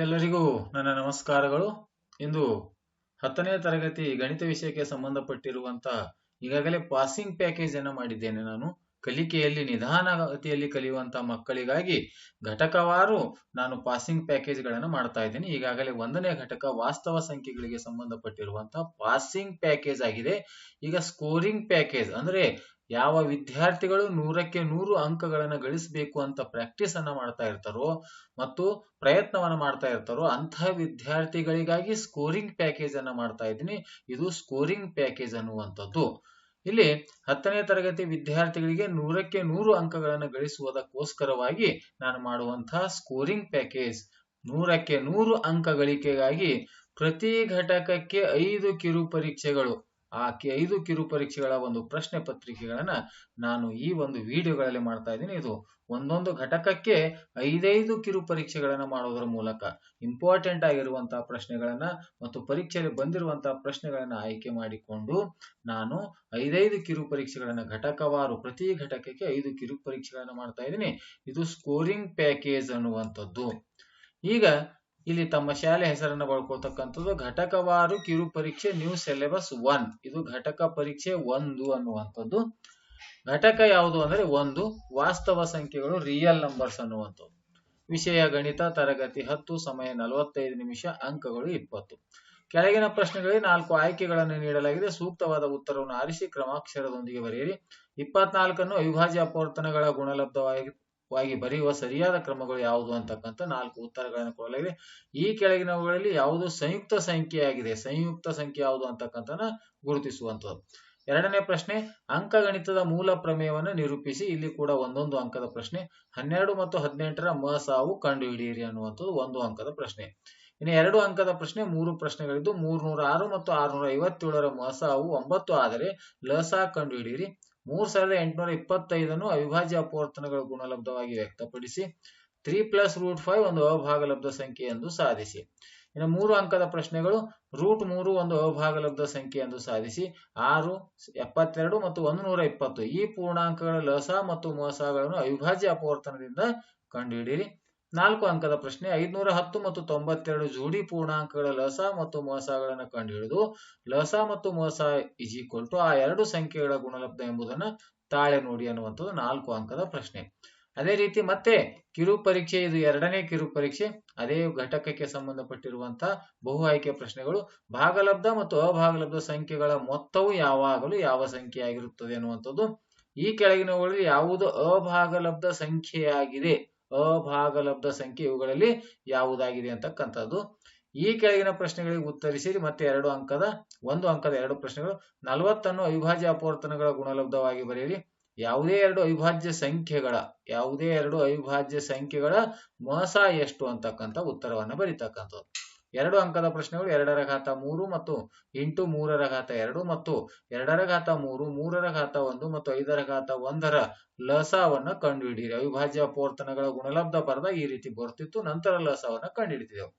ಎಲ್ಲರಿಗೂ ನನ್ನ ನಮಸ್ಕಾರಗಳು. ಇಂದು ಹತ್ತನೇ ತರಗತಿ ಗಣಿತ ವಿಷಯಕ್ಕೆ ಸಂಬಂಧಪಟ್ಟಿರುವಂತಹ ಈಗಾಗಲೇ ಪಾಸಿಂಗ್ ಪ್ಯಾಕೇಜ್ ಅನ್ನು ಮಾಡಿದ್ದೇನೆ ನಾನು. ಕಲಿಕೆಯಲ್ಲಿ ನಿಧಾನಗತಿಯಲ್ಲಿ ಕಲಿಯುವಂತಹ ಮಕ್ಕಳಿಗಾಗಿ ಘಟಕವಾರು ನಾನು ಪಾಸಿಂಗ್ ಪ್ಯಾಕೇಜ್ಗಳನ್ನು ಮಾಡ್ತಾ ಇದ್ದೀನಿ. ಈಗಾಗಲೇ ಒಂದನೇ ಘಟಕ ವಾಸ್ತವ ಸಂಖ್ಯೆಗಳಿಗೆ ಸಂಬಂಧಪಟ್ಟಿರುವಂತಹ ಪಾಸಿಂಗ್ ಪ್ಯಾಕೇಜ್ ಆಗಿದೆ. ಈಗ ಸ್ಕೋರಿಂಗ್ ಪ್ಯಾಕೇಜ್ ಅಂದ್ರೆ ಯಾವ ವಿದ್ಯಾರ್ಥಿಗಳು ನೂರಕ್ಕೆ ನೂರು ಅಂಕಗಳನ್ನು ಗಳಿಸಬೇಕು ಅಂತ ಪ್ರಾಕ್ಟೀಸ್ ಅನ್ನ ಮಾಡ್ತಾ ಇರ್ತಾರೋ ಮತ್ತು ಪ್ರಯತ್ನವನ್ನು ಮಾಡ್ತಾ ಇರ್ತಾರೋ ಅಂತಹ ವಿದ್ಯಾರ್ಥಿಗಳಿಗಾಗಿ ಸ್ಕೋರಿಂಗ್ ಪ್ಯಾಕೇಜ್ ಅನ್ನ ಮಾಡ್ತಾ ಇದ್ದೀನಿ. ಇದು ಸ್ಕೋರಿಂಗ್ ಪ್ಯಾಕೇಜ್ ಅನ್ನುವಂಥದ್ದು. ಇಲ್ಲಿ ಹತ್ತನೇ ತರಗತಿ ವಿದ್ಯಾರ್ಥಿಗಳಿಗೆ ನೂರಕ್ಕೆ ನೂರು ಅಂಕಗಳನ್ನು ಗಳಿಸುವುದಕ್ಕೋಸ್ಕರವಾಗಿ ನಾನು ಮಾಡುವಂತಹ ಸ್ಕೋರಿಂಗ್ ಪ್ಯಾಕೇಜ್ ನೂರಕ್ಕೆ ನೂರು ಅಂಕ ಗಳಿಕೆಗಾಗಿ ಪ್ರತಿ ಘಟಕಕ್ಕೆ ಐದು ಕಿರು ಪರೀಕ್ಷೆಗಳು ಆ ಐದು ಕಿರು ಪರೀಕ್ಷೆಗಳ ಒಂದು ಪ್ರಶ್ನೆ ಪತ್ರಿಕೆಗಳನ್ನ ನಾನು ಈ ಒಂದು ವಿಡಿಯೋಗಳಲ್ಲಿ ಮಾಡ್ತಾ ಇದ್ದೀನಿ. ಇದು ಒಂದೊಂದು ಘಟಕಕ್ಕೆ ಐದೈದು ಕಿರು ಪರೀಕ್ಷೆಗಳನ್ನ ಮಾಡೋದ್ರ ಮೂಲಕ ಇಂಪಾರ್ಟೆಂಟ್ ಆಗಿರುವಂತಹ ಪ್ರಶ್ನೆಗಳನ್ನ ಮತ್ತು ಪರೀಕ್ಷೆಯಲ್ಲಿ ಬಂದಿರುವಂತಹ ಪ್ರಶ್ನೆಗಳನ್ನ ಆಯ್ಕೆ ಮಾಡಿಕೊಂಡು ನಾನು ಐದೈದು ಕಿರು ಪರೀಕ್ಷೆಗಳನ್ನ ಘಟಕವಾರು ಪ್ರತಿ ಘಟಕಕ್ಕೆ ಐದು ಕಿರು ಪರೀಕ್ಷೆಗಳನ್ನ ಮಾಡ್ತಾ ಇದ್ದೀನಿ. ಇದು ಸ್ಕೋರಿಂಗ್ ಪ್ಯಾಕೇಜ್ ಅನ್ನುವಂಥದ್ದು. ಈಗ ಇಲ್ಲಿ ತಮ್ಮ ಶಾಲೆ ಹೆಸರನ್ನು ಬಳ್ಕೊತಕ್ಕಂಥದ್ದು ಘಟಕವಾರು ಕಿರು ಪರೀಕ್ಷೆ ನ್ಯೂ ಸಿಲೆಬಸ್ ಒನ್ ಇದು ಘಟಕ ಪರೀಕ್ಷೆ ಒಂದು ಅನ್ನುವಂಥದ್ದು. ಘಟಕ ಯಾವುದು ಅಂದ್ರೆ ಒಂದು, ವಾಸ್ತವ ಸಂಖ್ಯೆಗಳು ರಿಯಲ್ ನಂಬರ್ಸ್ ಅನ್ನುವಂಥದ್ದು. ವಿಷಯ ಗಣಿತ, ತರಗತಿ ಹತ್ತು, ಸಮಯ ನಲವತ್ತೈದು ನಿಮಿಷ, ಅಂಕಗಳು ಇಪ್ಪತ್ತು. ಕೆಳಗಿನ ಪ್ರಶ್ನೆಗಳಿಗೆ ನಾಲ್ಕು ಆಯ್ಕೆಗಳನ್ನು ನೀಡಲಾಗಿದೆ. ಸೂಕ್ತವಾದ ಉತ್ತರವನ್ನು ಆರಿಸಿ, ಕ್ರಮಾಕ್ಷರದೊಂದಿಗೆ ಬರೆಯಿರಿ. ಇಪ್ಪತ್ನಾಲ್ಕನ್ನು ಅವಿಭಾಜ್ಯ ಅಪವರ್ತನಗಳ ಗುಣಲಬ್ಧವಾಗಿ ವಾಗಿ ಬರೆಯುವ ಸರಿಯಾದ ಕ್ರಮಗಳು ಯಾವುದು ಅಂತಕ್ಕಂಥ ನಾಲ್ಕು ಉತ್ತರಗಳನ್ನು ಕೊಡಲಾಗಿದೆ. ಈ ಕೆಳಗಿನವುಗಳಲ್ಲಿ ಯಾವುದು ಸಂಯುಕ್ತ ಸಂಖ್ಯೆಯಾಗಿದೆ? ಸಂಯುಕ್ತ ಸಂಖ್ಯೆ ಯಾವುದು ಅಂತಕ್ಕಂಥ ಗುರುತಿಸುವಂಥದ್ದು ಎರಡನೇ ಪ್ರಶ್ನೆ, ಅಂಕಗಣಿತದ ಮೂಲ ಪ್ರಮೇಯವನ್ನು ನಿರೂಪಿಸಿ. ಇಲ್ಲಿ ಕೂಡ ಒಂದೊಂದು ಅಂಕದ ಪ್ರಶ್ನೆ. ಹನ್ನೆರಡು ಮತ್ತು ಹದಿನೆಂಟರ ಮ ಸಾವು ಕಂಡುಹಿಡಿಯಿರಿ ಅನ್ನುವಂಥದ್ದು ಒಂದು ಅಂಕದ ಪ್ರಶ್ನೆ. ಇನ್ನು ಎರಡು ಅಂಕದ ಪ್ರಶ್ನೆ, ಮೂರು ಪ್ರಶ್ನೆಗಳಿದ್ದು ಮೂರ್ನೂರ ಆರು ಮತ್ತು ಆರುನೂರ ಐವತ್ತೇಳರ ಮಸಾವು ಸಾವು ಒಂಬತ್ತು ಆದರೆ ಲಸಾ ಕಂಡುಹಿಡಿಯಿರಿ. ಮೂರ್ ಸಾವಿರದ ಎಂಟುನೂರ ಇಪ್ಪತ್ತೈದನ್ನು ಅವಿಭಾಜ್ಯ ಅಪವರ್ತನಗಳ ಗುಣಲಬ್ಧವಾಗಿ ವ್ಯಕ್ತಪಡಿಸಿ ತ್ರೀ ಪ್ಲಸ್ ರೂಟ್ ಫೈವ್ ಒಂದು ಅಭಾಗಲಬ್ಧ ಸಂಖ್ಯೆ ಎಂದು ಸಾಧಿಸಿ. ಇನ್ನು ಮೂರು ಅಂಕದ ಪ್ರಶ್ನೆಗಳು ರೂಟ್ ಮೂರು ಒಂದು ಅಭಾಗಲಬ್ಧ ಸಂಖ್ಯೆ ಎಂದು ಸಾಧಿಸಿ ಆರು, ಎಪ್ಪತ್ತೆರಡು ಮತ್ತು ಒಂದು ನೂರ ಇಪ್ಪತ್ತು. ಈ ಪೂರ್ಣಾಂಕಗಳ ಲಸ ಮತ್ತು ಮೋಸಗಳನ್ನು ಅವಿಭಾಜ್ಯ ಅಪವರ್ತನದಿಂದ ಕಂಡುಹಿಡಿಯಿರಿ. ನಾಲ್ಕು ಅಂಕದ ಪ್ರಶ್ನೆ ಐದ್ನೂರ ಹತ್ತು ಮತ್ತು ತೊಂಬತ್ತೆರಡು ಜೋಡಿ ಪೂರ್ಣಾಂಕಗಳ ಲಸ ಮತ್ತು ಮೋಸಗಳನ್ನು ಕಂಡುಹಿಡಿದು, ಲಸ ಮತ್ತು ಮೋಸ ಇಸ್ ಈಕ್ವಲ್ ಟು ಆ ಎರಡು ಸಂಖ್ಯೆಗಳ ಗುಣಲಬ್ಧ ಎಂಬುದನ್ನು ತಾಳೆ ನೋಡಿ ಅನ್ನುವಂಥದ್ದು ನಾಲ್ಕು ಅಂಕದ ಪ್ರಶ್ನೆ. ಅದೇ ರೀತಿ ಮತ್ತೆ ಕಿರು ಪರೀಕ್ಷೆ, ಇದು ಎರಡನೇ ಕಿರು ಪರೀಕ್ಷೆ. ಅದೇ ಘಟಕಕ್ಕೆ ಸಂಬಂಧಪಟ್ಟಿರುವಂತಹ ಬಹು ಆಯ್ಕೆ ಪ್ರಶ್ನೆಗಳು, ಭಾಗಲಬ್ಧ ಮತ್ತು ಅಭಾಗಲಬ್ಧ ಸಂಖ್ಯೆಗಳ ಮೊತ್ತವು ಯಾವಾಗಲೂ ಯಾವ ಸಂಖ್ಯೆ ಆಗಿರುತ್ತದೆ ಅನ್ನುವಂಥದ್ದು. ಈ ಕೆಳಗಿನವುಗಳಲ್ಲಿ ಯಾವುದು ಅಭಾಗಲಬ್ಧ ಸಂಖ್ಯೆಯಾಗಿದೆ? ಅಭಾಗಲಬ್ಧ ಸಂಖ್ಯೆ ಇವುಗಳಲ್ಲಿ ಯಾವುದಾಗಿದೆ ಅಂತಕ್ಕಂಥದ್ದು. ಈ ಕೆಳಗಿನ ಪ್ರಶ್ನೆಗಳಿಗೆ ಉತ್ತರಿಸಿರಿ, ಮತ್ತೆ ಎರಡು ಅಂಕದ, ಒಂದು ಅಂಕದ ಎರಡು ಪ್ರಶ್ನೆಗಳು. ನಲವತ್ತನ್ನು ಅವಿಭಾಜ್ಯ ಅಪವರ್ತನಗಳ ಗುಣಲಬ್ಧವಾಗಿ ಬರೆಯಿರಿ. ಯಾವುದೇ ಎರಡು ಅವಿಭಾಜ್ಯ ಸಂಖ್ಯೆಗಳ, ಯಾವುದೇ ಎರಡು ಅವಿಭಾಜ್ಯ ಸಂಖ್ಯೆಗಳ ಮೊಸ ಎಷ್ಟು ಅಂತಕ್ಕಂಥ ಉತ್ತರವನ್ನು ಬರೀತಕ್ಕಂಥದ್ದು. ಎರಡು ಅಂಕದ ಪ್ರಶ್ನೆಗಳು ಎರಡರ ಘಾತ ಮೂರು ಮತ್ತು ಎಂಟು ಮೂರರ ಘಾತ ಎರಡು ಮತ್ತು ಎರಡರ ಘಾತ ಮೂರು, ಮೂರರ ಘಾತ ಒಂದು ಮತ್ತು ಐದರ ಘಾತ ಒಂದರ ಲಸವನ್ನು ಕಂಡುಹಿಡಿಯಿರಿ. ಅವಿಭಾಜ್ಯ ಅಪವರ್ತನಗಳ ಗುಣಲಬ್ಧ ಪರದ ಈ ರೀತಿ ಬರ್ತಿತ್ತು. ನಂತರ ಲಸವನ್ನು ಕಂಡುಹಿಡಿದಿದೆವು.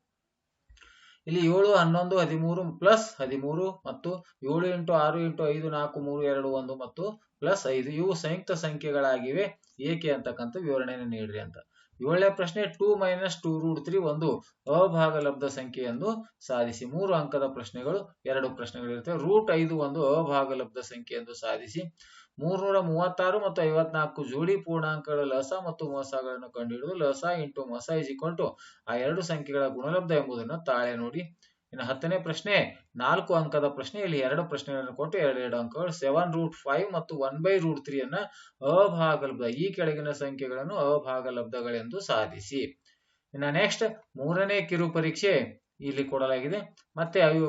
ಇಲ್ಲಿ ಏಳು, ಹನ್ನೊಂದು, ಹದಿಮೂರು ಪ್ಲಸ್ ಹದಿಮೂರು ಮತ್ತು ಏಳು ಇಂಟು ಆರು ಇಂಟು ಐದು ನಾಲ್ಕು ಮೂರು ಎರಡು ಒಂದು ಮತ್ತು ಪ್ಲಸ್ ಐದು. ಇವು ಸಂಯುಕ್ತ ಸಂಖ್ಯೆಗಳಾಗಿವೆ. ಏಕೆ ಅಂತಕ್ಕಂಥ ವಿವರಣೆಯನ್ನು ನೀಡ್ರಿ ಅಂತ. ಏಳನೇ ಪ್ರಶ್ನೆ two minus two root three ಒಂದು ಅಭಾಗಲಬ್ಧ ಸಂಖ್ಯೆಯನ್ನು ಸಾಧಿಸಿ. ಮೂರು ಅಂಕದ ಪ್ರಶ್ನೆಗಳು, ಎರಡು ಪ್ರಶ್ನೆಗಳಿರುತ್ತವೆ ರೂಟ್ ಐದು ಒಂದು ಅಭಾಗಲಬ್ಧ ಸಂಖ್ಯೆಯನ್ನು ಸಾಧಿಸಿ. ಮೂರ್ನೂರ ಮೂವತ್ತಾರು ಮತ್ತು ಐವತ್ನಾಲ್ಕು ಜೋಡಿ ಪೂರ್ಣಾಂಕಗಳ ಲಸ ಮತ್ತು ಮೋಸಗಳನ್ನು ಕಂಡುಹಿಡಿದು ಲಸ ಇಂಟು ಮೊಸ ಇಸ್ ಈಕ್ವಲ್ ಟು ಆ ಎರಡು ಸಂಖ್ಯೆಗಳ ಗುಣಲಬ್ಧ ಎಂಬುದನ್ನು ತಾಳೆ ನೋಡಿ. ಇನ್ನು ಹತ್ತನೇ ಪ್ರಶ್ನೆ, ನಾಲ್ಕು ಅಂಕದ ಪ್ರಶ್ನೆ ಇಲ್ಲಿ ಎರಡು ಪ್ರಶ್ನೆಗಳನ್ನು ಕೊಟ್ಟು ಎರಡು ಎರಡು ಅಂಕಗಳು ಸೆವೆನ್ ರೂಟ್ ಫೈವ್ ಮತ್ತು ಒನ್ ಬೈ ರೂಟ್ ತ್ರೀ ಅನ್ನ ಅಭಾಗಲಬ್ಧ, ಈ ಕೆಳಗಿನ ಸಂಖ್ಯೆಗಳನ್ನು ಅಭಾಗಲಬ್ಧಗಳೆಂದು ಸಾಧಿಸಿ. ಇನ್ನು ನೆಕ್ಸ್ಟ್ ಮೂರನೇ ಕಿರು ಪರೀಕ್ಷೆ ಇಲ್ಲಿ ಕೊಡಲಾಗಿದೆ. ಮತ್ತೆ ಅವಿ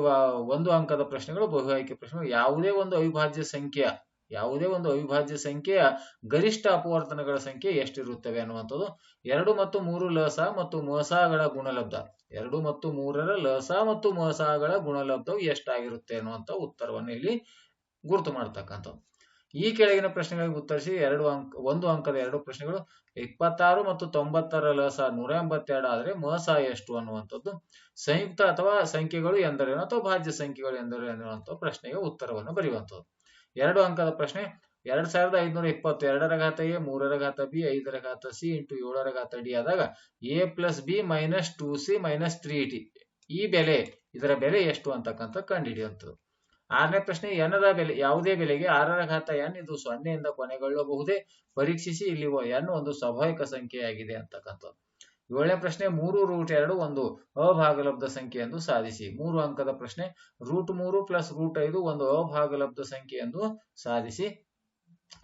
ಒಂದು ಅಂಕದ ಪ್ರಶ್ನೆಗಳು, ಬಹು ಆಯ್ಕೆ ಪ್ರಶ್ನೆಗಳು, ಯಾವುದೇ ಒಂದು ಅವಿಭಾಜ್ಯ ಸಂಖ್ಯೆಯ ಯಾವುದೇ ಒಂದು ಅವಿಭಾಜ್ಯ ಸಂಖ್ಯೆಯ ಗರಿಷ್ಠ ಅಪವರ್ತನಗಳ ಸಂಖ್ಯೆ ಎಷ್ಟಿರುತ್ತವೆ ಅನ್ನುವಂಥದ್ದು ಎರಡು ಮತ್ತು ಮೂರು ಲಸ ಮತ್ತು ಮೋಸಗಳ ಗುಣಲಬ್ಧ. ಎರಡು ಮತ್ತು ಮೂರರ ಲಸ ಮತ್ತು ಮೋಸಗಳ ಗುಣಲಬ್ಧವು ಎಷ್ಟಾಗಿರುತ್ತೆ ಅನ್ನುವಂಥ ಉತ್ತರವನ್ನು ಇಲ್ಲಿ ಗುರುತು ಮಾಡ್ತಕ್ಕಂಥದ್ದು. ಈ ಕೆಳಗಿನ ಪ್ರಶ್ನೆಗಳಿಗೆ ಉತ್ತರಿಸಿ ಎರಡು ಅಂಕ, ಒಂದು ಅಂಕದ ಎರಡು ಪ್ರಶ್ನೆಗಳು. ಇಪ್ಪತ್ತಾರು ಮತ್ತು ತೊಂಬತ್ತರ ಲಸ ನೂರ ಎಂಬತ್ತೆರಡು ಆದರೆ ಮೋಸ ಎಷ್ಟು ಅನ್ನುವಂಥದ್ದು. ಸಂಯುಕ್ತ ಅಥವಾ ಸಂಖ್ಯೆಗಳು ಎಂದರೇನು ಅಥವಾ ಭಾಜ್ಯ ಸಂಖ್ಯೆಗಳು ಎಂದರೇನು ಅನ್ನುವಂಥ ಪ್ರಶ್ನೆಗೆ ಉತ್ತರವನ್ನು ಬರೆಯುವಂಥದ್ದು. ಎರಡು ಅಂಕದ ಪ್ರಶ್ನೆ, ಎರಡ್ ಸಾವಿರದ ಐದುನೂರ ಇಪ್ಪತ್ತು ಎರಡರ ಘಾತ ಎ, ಮೂರರ ಘಾತ ಬಿ, ಐದರ ಘಾತ ಸಿ ಇಂಟು ಏಳರ ಘಾತ ಡಿ ಆದಾಗ A plus B minus two C minus three T ಈ ಬೆಲೆ, ಇದರ ಬೆಲೆ ಎಷ್ಟು ಅಂತಕ್ಕಂಥ ಕಂಡುಹಿಡಿಯುವಂಥದ್ದು. ಆರನೇ ಪ್ರಶ್ನೆ ಎನ್ನದ ಬೆಲೆ, ಯಾವುದೇ ಬೆಲೆಗೆ ಆರರ ಘಾತ ಎನ್, ಇದು ಸೊನ್ನೆಯಿಂದ ಕೊನೆಗೊಳ್ಳಬಹುದೇ? ಪರೀಕ್ಷಿಸಿ ಇಲ್ಲಿ ಎನ್ ಒಂದು ಸ್ವಾಭಾವಿಕ ಸಂಖ್ಯೆಯಾಗಿದೆ ಅಂತಕ್ಕಂಥದ್ದು. ಏಳನೇ ಪ್ರಶ್ನೆ ಮೂರು ರೂಟ್ ಎರಡು ಒಂದು ಅಭಾಗಲಬ್ಧ ಸಂಖ್ಯೆ ಎಂದು ಸಾಧಿಸಿ. ಮೂರು ಅಂಕದ ಪ್ರಶ್ನೆ ರೂಟ್ ಮೂರು ಪ್ಲಸ್ ರೂಟ್ ಐದು ಒಂದು ಅಭಾಗಲಬ್ಧ ಸಂಖ್ಯೆ ಎಂದು ಸಾಧಿಸಿ.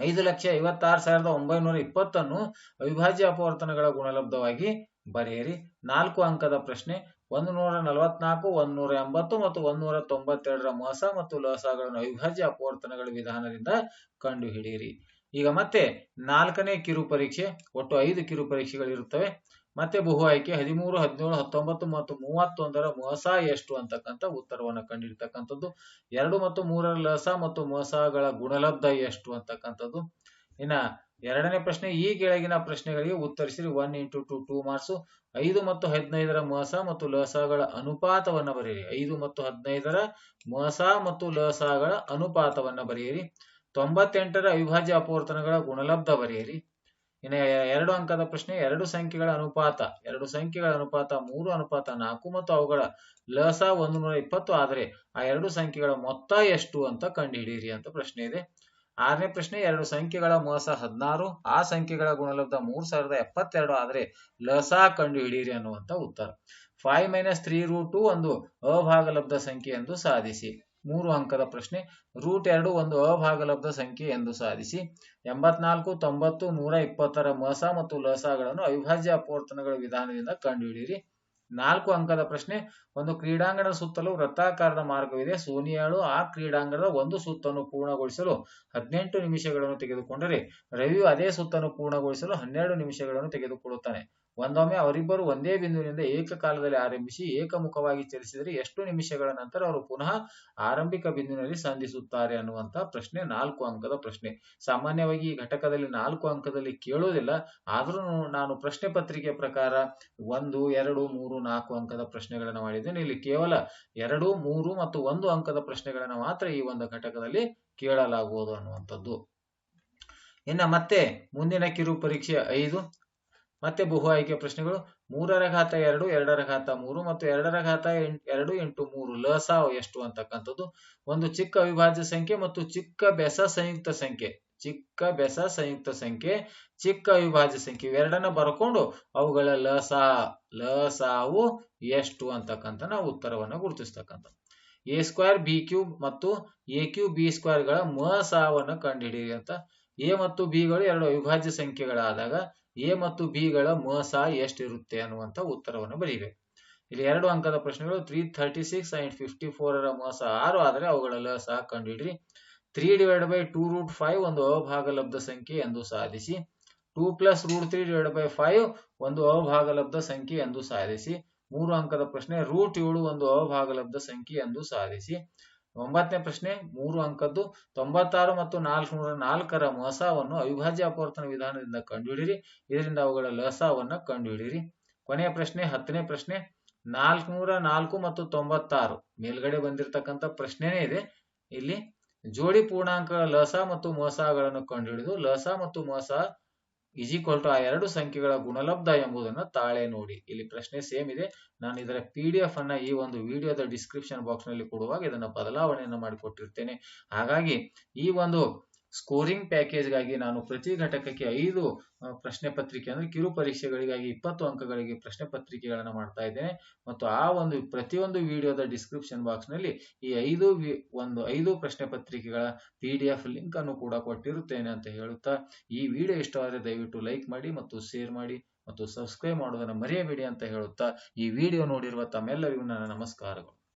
ಐದು ಲಕ್ಷ ಐವತ್ತಾರು ಸಾವಿರದ ಒಂಬೈನೂರ ಇಪ್ಪತ್ತನ್ನು ಅವಿಭಾಜ್ಯ ಅಪವರ್ತನಗಳ ಗುಣಲಬ್ಧವಾಗಿ ಬರೆಯಿರಿ. ನಾಲ್ಕು ಅಂಕದ ಪ್ರಶ್ನೆ ಒಂದು ನೂರ ನಲವತ್ನಾಲ್ಕು, ಒಂದು ನೂರ ಎಂಬತ್ತು ಮತ್ತು ಒಂದು ನೂರ ತೊಂಬತ್ತೆರಡರ ಮೋಸ ಮತ್ತು ಲೋಸಗಳನ್ನು ಅವಿಭಾಜ್ಯ ಅಪವರ್ತನಗಳ ವಿಧಾನದಿಂದ ಕಂಡುಹಿಡಿಯಿರಿ. ಈಗ ಮತ್ತೆ ನಾಲ್ಕನೇ ಕಿರು ಪರೀಕ್ಷೆ ಒಟ್ಟು ಐದು ಕಿರು ಪರೀಕ್ಷೆಗಳಿರುತ್ತವೆ ಮತ್ತೆ ಬಹು ಆಯ್ಕೆ ಹದಿಮೂರು, ಹದಿನೇಳು, ಹತ್ತೊಂಬತ್ತು ಮತ್ತು ಮೂವತ್ತೊಂದರ ಮೋಸ ಎಷ್ಟು ಅಂತಕ್ಕಂಥ ಉತ್ತರವನ್ನು ಕಂಡಿರ್ತಕ್ಕಂಥದ್ದು. ಎರಡು ಮತ್ತು ಮೂರರ ಲಸ ಮತ್ತು ಮೋಸಗಳ ಗುಣಲಬ್ಧ ಎಷ್ಟು ಅಂತಕ್ಕಂಥದ್ದು. ಇನ್ನ ಎರಡನೇ ಪ್ರಶ್ನೆ, ಈ ಕೆಳಗಿನ ಪ್ರಶ್ನೆಗಳಿಗೆ ಉತ್ತರಿಸಿರಿ. One into two two marks ಐದು ಮತ್ತು ಹದಿನೈದರ ಮೋಸ ಮತ್ತು ಲಸಗಳ ಅನುಪಾತವನ್ನು ಬರೆಯಿರಿ. ಐದು ಮತ್ತು ಹದಿನೈದರ ಮೋಸ ಮತ್ತು ಲಸಗಳ ಅನುಪಾತವನ್ನು ಬರೆಯಿರಿ. ತೊಂಬತ್ತೆಂಟರ ಅವಿಭಾಜ್ಯ ಅಪವರ್ತನಗಳ ಗುಣಲಬ್ಧ ಬರೆಯಿರಿ. ಇನ್ನು ಎರಡು ಅಂಕದ ಪ್ರಶ್ನೆ, ಎರಡು ಸಂಖ್ಯೆಗಳ ಅನುಪಾತ, ಎರಡು ಸಂಖ್ಯೆಗಳ ಅನುಪಾತ, ಮೂರು ಅನುಪಾತ, ನಾಲ್ಕು ಮತ್ತು ಅವುಗಳ ಲಸ ಒಂದು ಇಪ್ಪತ್ತು ಆದರೆ ಆ ಎರಡು ಸಂಖ್ಯೆಗಳ ಮೊತ್ತ ಎಷ್ಟು ಅಂತ ಕಂಡುಹಿಡಿಯಿರಿ ಅಂತ ಪ್ರಶ್ನೆ ಇದೆ. ಆರನೇ ಪ್ರಶ್ನೆ, ಎರಡು ಸಂಖ್ಯೆಗಳ ಮೋಸ ಹದಿನಾರು, ಆ ಸಂಖ್ಯೆಗಳ ಗುಣಲಬ್ಧ ಮೂರ್ ಸಾವಿರದ ಎಪ್ಪತ್ತೆರಡು ಆದರೆ ಲಸ ಕಂಡು ಹಿಡಿಯಿರಿ ಅನ್ನುವಂತ ಉತ್ತರ. Five minus three root two ಒಂದು ಅಭಾಗಲಬ್ಧ ಸಂಖ್ಯೆ ಎಂದು ಸಾಧಿಸಿ. ಮೂರು ಅಂಕದ ಪ್ರಶ್ನೆ, ರೂಟ್ ಎರಡು ಒಂದು ಅಭಾಗಲಬ್ಧ ಸಂಖ್ಯೆ ಎಂದು ಸಾಧಿಸಿ, ಎಂಬತ್ನಾಲ್ಕು, ತೊಂಬತ್ತು, ನೂರ ಇಪ್ಪತ್ತರ ಮಸ ಮತ್ತು ಲಸಗಳನ್ನು ಅವಿಭಾಜ್ಯ ಅಪವರ್ತನಗಳ ವಿಧಾನದಿಂದ ಕಂಡುಹಿಡಿಯಿರಿ. ನಾಲ್ಕು ಅಂಕದ ಪ್ರಶ್ನೆ, ಒಂದು ಕ್ರೀಡಾಂಗಣ ಸುತ್ತಲೂ ವೃತ್ತಾಕಾರದ ಮಾರ್ಗವಿದೆ. ಸೋನಿಯಾಳು ಆ ಕ್ರೀಡಾಂಗಣದ ಒಂದು ಸುತ್ತನ್ನು ಪೂರ್ಣಗೊಳಿಸಲು ಹದಿನೆಂಟು ನಿಮಿಷಗಳನ್ನು ತೆಗೆದುಕೊಂಡರೆ ರವಿಯು ಅದೇ ಸುತ್ತನ್ನು ಪೂರ್ಣಗೊಳಿಸಲು ಹನ್ನೆರಡು ನಿಮಿಷಗಳನ್ನು ತೆಗೆದುಕೊಳ್ಳುತ್ತಾನೆ. ಒಂದೊಮ್ಮೆ ಅವರಿಬ್ಬರು ಒಂದೇ ಬಿಂದುವಿನಿಂದ ಏಕಕಾಲದಲ್ಲಿ ಆರಂಭಿಸಿ ಏಕಮುಖವಾಗಿ ಚಲಿಸಿದರೆ ಎಷ್ಟು ನಿಮಿಷಗಳ ನಂತರ ಅವರು ಪುನಃ ಆರಂಭಿಕ ಬಿಂದುವಿನಲ್ಲಿ ಸಂಧಿಸುತ್ತಾರೆ ಅನ್ನುವಂತಹ ಪ್ರಶ್ನೆ ನಾಲ್ಕು ಅಂಕದ ಪ್ರಶ್ನೆ. ಸಾಮಾನ್ಯವಾಗಿ ಈ ಘಟಕದಲ್ಲಿ ನಾಲ್ಕು ಅಂಕದಲ್ಲಿ ಕೇಳೋದಿಲ್ಲ, ಆದ್ರೂ ನಾನು ಪ್ರಶ್ನೆ ಪತ್ರಿಕೆ ಪ್ರಕಾರ ಒಂದು, ಎರಡು, ಮೂರು, ನಾಲ್ಕು ಅಂಕದ ಪ್ರಶ್ನೆಗಳನ್ನು ಮಾಡಿದ್ದೇನೆ. ಇಲ್ಲಿ ಕೇವಲ ಎರಡು, ಮೂರು ಮತ್ತು ಒಂದು ಅಂಕದ ಪ್ರಶ್ನೆಗಳನ್ನು ಮಾತ್ರ ಈ ಒಂದು ಘಟಕದಲ್ಲಿ ಕೇಳಲಾಗುವುದು ಅನ್ನುವಂಥದ್ದು. ಇನ್ನ ಮತ್ತೆ ಮುಂದಿನ ಕಿರು ಪರೀಕ್ಷೆ ಐದು. ಮತ್ತೆ ಬಹು ಆಯ್ಕೆ ಪ್ರಶ್ನೆಗಳು. ಮೂರರ ಘಾತ ಎರಡು, ಎರಡರ ಘಾತ ಮೂರು ಮತ್ತು ಎರಡರ ಘಾತ ಎರಡು ಎಂಟು ಮೂರು. ಲಸಾವ್ ಎಷ್ಟು ಅಂತಕ್ಕಂಥದ್ದು. ಒಂದು ಚಿಕ್ಕ ಅವಿಭಾಜ್ಯ ಸಂಖ್ಯೆ ಮತ್ತು ಚಿಕ್ಕ ಬೆಸ ಸಂಯುಕ್ತ ಸಂಖ್ಯೆ. ಚಿಕ್ಕ ಬೆಸ ಸಂಯುಕ್ತ ಸಂಖ್ಯೆ, ಚಿಕ್ಕ ಅವಿಭಾಜ್ಯ ಸಂಖ್ಯೆ. ಇವೆರಡನ್ನ ಬರ್ಕೊಂಡು ಅವುಗಳ ಲಸ ಲಸಾವು ಎಷ್ಟು ಅಂತಕ್ಕಂಥ ನಾವು ಉತ್ತರವನ್ನ ಗುರುತಿಸ್ತಕ್ಕಂಥ ಎ ಸ್ಕ್ವೇರ್, ಬಿ ಕ್ಯೂಬ್ ಮತ್ತು ಎ ಕ್ಯೂಬ್, ಬಿ ಸ್ಕ್ವೇರ್ಗಳ ಮಸಾವನ್ನು ಕಂಡುಹಿಡಿಯಿರಿ ಅಂತ. ಎ ಮತ್ತು ಬಿಗಳು ಎರಡು ಅವಿಭಾಜ್ಯ ಸಂಖ್ಯೆಗಳಾದಾಗ ಎ ಮತ್ತು ಬಿ ಗಳ ಮಸ ಎಷ್ಟಿರುತ್ತೆ ಅನ್ನುವಂತ ಉತ್ತರವನ್ನು ಬರೀಬೇಕು. ಇಲ್ಲಿ ಎರಡು ಅಂಕದ ಪ್ರಶ್ನೆಗಳು three thirty six and fifty four ರ ಮಸ ಆರು ಆದರೆ ಅವುಗಳ ಲಸ ಕಂಡುಹಿಡ್ರಿ. Three divide by two root five ಒಂದು ಅಭಾಗಲಬ್ಧ ಸಂಖ್ಯೆ ಎಂದು ಸಾಧಿಸಿ. Two plus root three divide by five ಒಂದು ಅಭಾಗಲಬ್ಧ ಸಂಖ್ಯೆ ಎಂದು ಸಾಧಿಸಿ. ಮೂರು ಅಂಕದ ಪ್ರಶ್ನೆ ರೂಟ್ ಏಳು ಒಂದು ಅಭಾಗಲಬ್ಧ ಸಂಖ್ಯೆ ಎಂದು ಸಾಧಿಸಿ. ಒಂಬತ್ತನೇ ಪ್ರಶ್ನೆ, ಮೂರು ಅಂಕದ್ದು, ತೊಂಬತ್ತಾರು ಮತ್ತು ನಾಲ್ಕುನೂರ ನಾಲ್ಕರ ಮೋಸವನ್ನು ಅವಿಭಾಜ್ಯ ಅಪವರ್ತನ ವಿಧಾನದಿಂದ ಕಂಡುಹಿಡಿಯಿರಿ. ಇದರಿಂದ ಅವುಗಳ ಲಸವನ್ನು ಕಂಡುಹಿಡಿಯಿರಿ. ಕೊನೆಯ ಪ್ರಶ್ನೆ, ಹತ್ತನೇ ಪ್ರಶ್ನೆ ನಾಲ್ಕುನೂರ ನಾಲ್ಕು ಮತ್ತು ತೊಂಬತ್ತಾರು. ಮೇಲ್ಗಡೆ ಬಂದಿರತಕ್ಕಂತ ಪ್ರಶ್ನೆನೇ ಇದೆ. ಇಲ್ಲಿ ಜೋಡಿ ಪೂರ್ಣಾಂಕ ಲಸ ಮತ್ತು ಮೋಸಗಳನ್ನು ಕಂಡುಹಿಡಿದು, ಲಸ ಮತ್ತು ಮೋಸ ಇಸ್ ಈಕ್ವಲ್ ಟು ಆ ಎರಡು ಸಂಖ್ಯೆಗಳ ಗುಣಲಬ್ಧ ಎಂಬುದನ್ನು ತಾಳೆ ನೋಡಿ. ಇಲ್ಲಿ ಪ್ರಶ್ನೆ ಸೇಮ್ ಇದೆ. ನಾನು ಇದರ ಪಿ ಡಿ ಎಫ್ ಅನ್ನ ಈ ಒಂದು ವಿಡಿಯೋದ ಡಿಸ್ಕ್ರಿಪ್ಷನ್ ಬಾಕ್ಸ್ನಲ್ಲಿ ಕೊಡುವಾಗ ಇದನ್ನ ಬದಲಾವಣೆಯನ್ನು ಮಾಡಿಕೊಟ್ಟಿರ್ತೇನೆ. ಹಾಗಾಗಿ ಈ ಒಂದು ಸ್ಕೋರಿಂಗ್ ಪ್ಯಾಕೇಜ್ಗಾಗಿ ನಾನು ಪ್ರತಿ ಘಟಕಕ್ಕೆ ಐದು ಪ್ರಶ್ನೆ ಪತ್ರಿಕೆ ಅಂದ್ರೆ ಕಿರು ಪರೀಕ್ಷೆಗಳಿಗಾಗಿ ಇಪ್ಪತ್ತು ಅಂಕಗಳಿಗೆ ಪ್ರಶ್ನೆ ಪತ್ರಿಕೆಗಳನ್ನು ಮಾಡ್ತಾ ಇದ್ದೇನೆ. ಮತ್ತು ಆ ಒಂದು ಪ್ರತಿಯೊಂದು ವಿಡಿಯೋದ ಡಿಸ್ಕ್ರಿಪ್ಷನ್ ಬಾಕ್ಸ್ನಲ್ಲಿ ಈ ಐದು ಒಂದು ಐದು ಪ್ರಶ್ನೆ ಪತ್ರಿಕೆಗಳ ಪಿ ಡಿ ಎಫ್ ಲಿಂಕ್ ಅನ್ನು ಕೂಡ ಕೊಟ್ಟಿರುತ್ತೇನೆ ಅಂತ ಹೇಳುತ್ತಾ, ಈ ವಿಡಿಯೋ ಇಷ್ಟವಾದರೆ ದಯವಿಟ್ಟು ಲೈಕ್ ಮಾಡಿ ಮತ್ತು ಶೇರ್ ಮಾಡಿ ಮತ್ತು ಸಬ್ಸ್ಕ್ರೈಬ್ ಮಾಡೋದನ್ನು ಮರೆಯಬೇಡಿ ಅಂತ ಹೇಳುತ್ತಾ, ಈ ವಿಡಿಯೋ ನೋಡಿರುವ ತಮ್ಮೆಲ್ಲರಿಗೂ ನನ್ನ ನಮಸ್ಕಾರಗಳು.